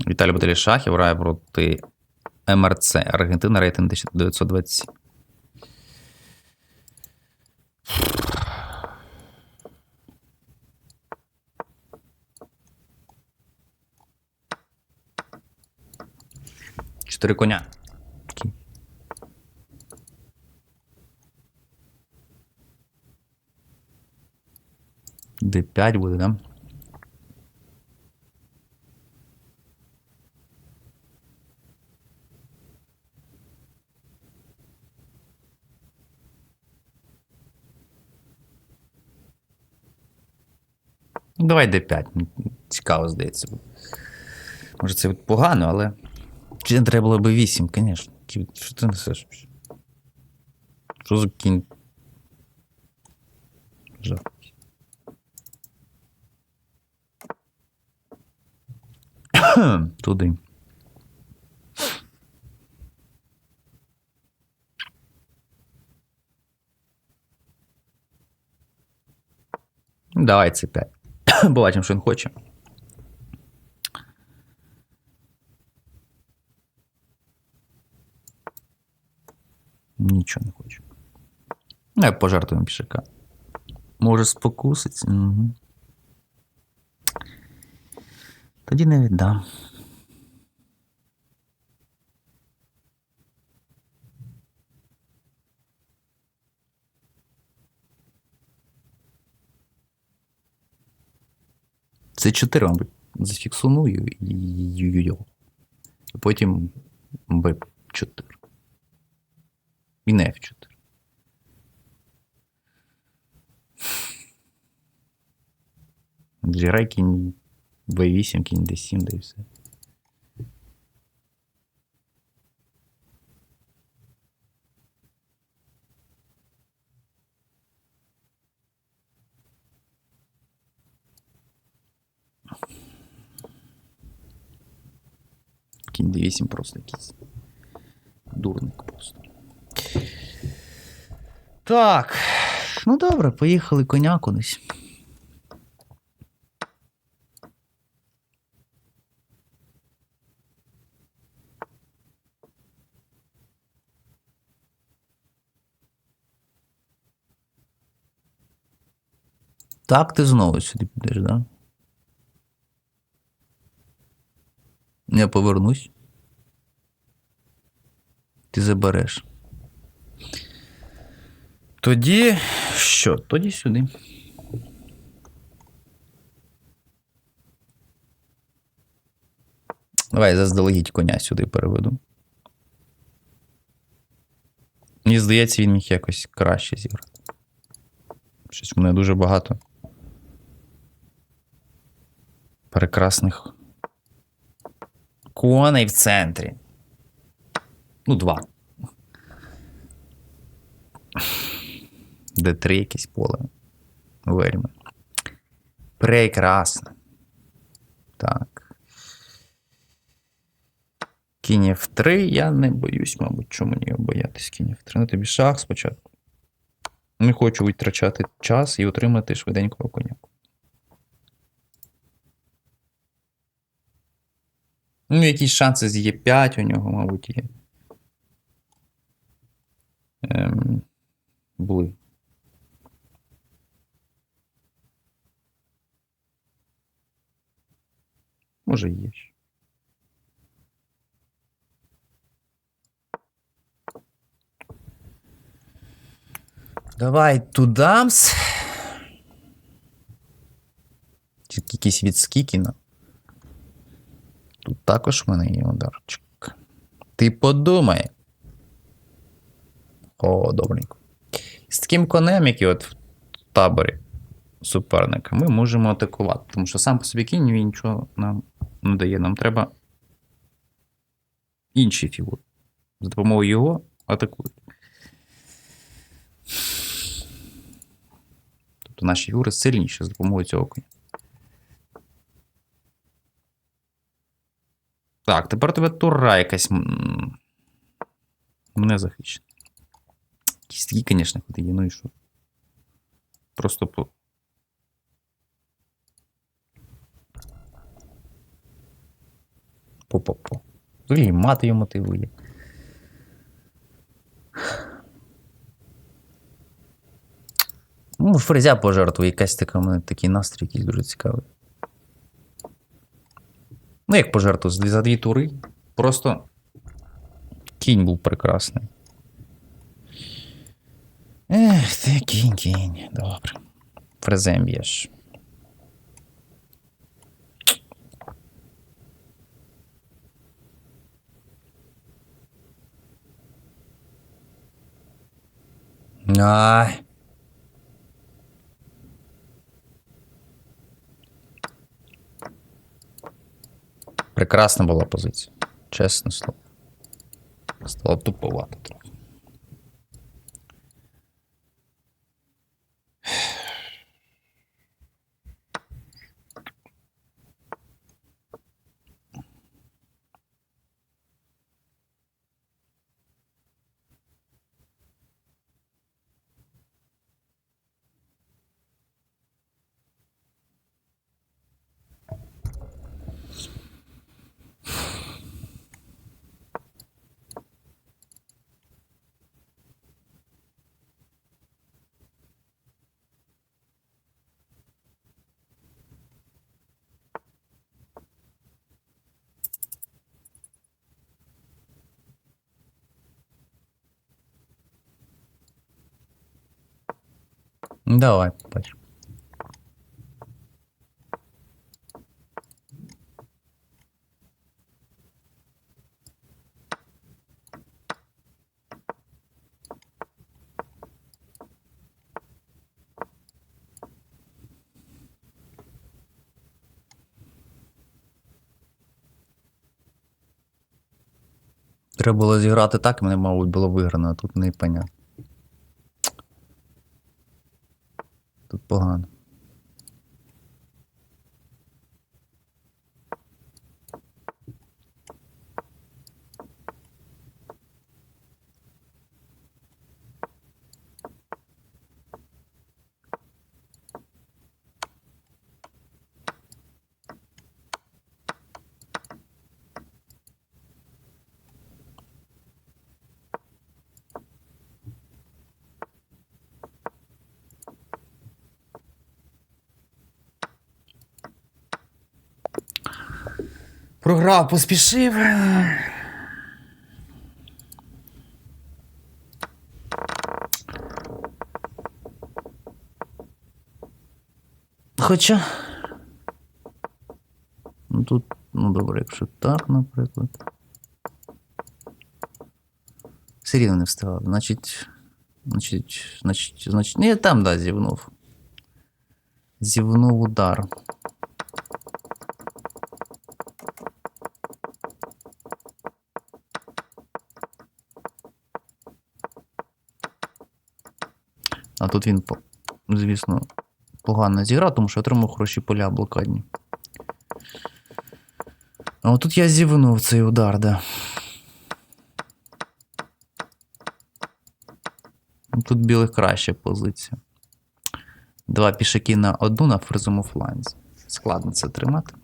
Віталій Баталій Шахів грає проти МРЦ. Аргентина рейтинг 1927. Чотири коня. Д5 буде, да? Ну, Давай D5. Цікаво, здається. Може, це погано, але. Чи треба було б 8, звісно. Що ти несеш? Що за кінь? Жах. Туди. Давай це 5. Побачимо, що він хоче. Нічого не хочу. Ну, як пожартуємо пішака. Може спокуситься. Угу. Тоді не віддам. Це 4, мабуть. Зафіксую і. Потім Б4. І не F4. Джерай кінь B8, кінь D7, да і все. Кінь D8 просто якийсь. Дурник просто. Так. Ну добре, поїхали коня кудись. Так, ти знову сюди підеш, да? Я повернусь. Ти забереш. Тоді що? Тоді сюди. Давай заздалегідь коня сюди переведу. Мені здається, він міг якось краще зіграти. Щось в мене дуже багато. Прекрасних. Коней в центрі. Ну, два. Д3 якесь поле. Вельми. Прекрасно. Так. Кінь F3 я не боюсь, мабуть, чому мені його боятись кінь F3. Ну тобі шах спочатку. Не хочу витрачати час і отримати швиденького коня. Ну, якісь шанси з Е5 у нього, мабуть, є. Ем, були. Може, є. Давай тудамс. Тільки якийсь від Скікіна. Тут також в мене є ударчик. Ти подумай. О, добренько. З таким конем, який от в таборі суперника, ми можемо атакувати. Тому що сам по собі кінь він нічого нам не дає. Нам треба інші фігури. За допомогою його атакують. Тобто наші фігури сильніші за допомогою цього коня. Так, тепер тебе тура якась. м, Не захищена. Якісь такі, звісно, є, ну і що? Просто по. По-по-по. Взагалі мати його мотивує. Ну, фрезя пожертвує, якась така, у мене такий настрій, якийсь дуже цікавий. Ну, як пожертву за дві тури. Просто кінь був прекрасний. Ех, ти кінь, кінь. Добре. Фрезем б'єш. Ай. Прекрасна була позиція. Чесне слово. Стало туповато трохи. Давай, побачимо. Треба було зіграти так, мене, мабуть, було виграно, а тут не понятно. Тут Програв, поспішив. Хоча. Ну тут, ну добре, якщо так, наприклад. Все рівно не встигав. Значить. Значить, значить, значить. Ні, там, да, зівнув. Зівнув удар. А тут він, звісно, погано зіграв, тому що отримав хороші поля блокадні. А от тут я зівнув цей удар, да. Ну, Тут білих краща позиція. Два пішаки на одну на ферзовому фланзі. Складно це тримати.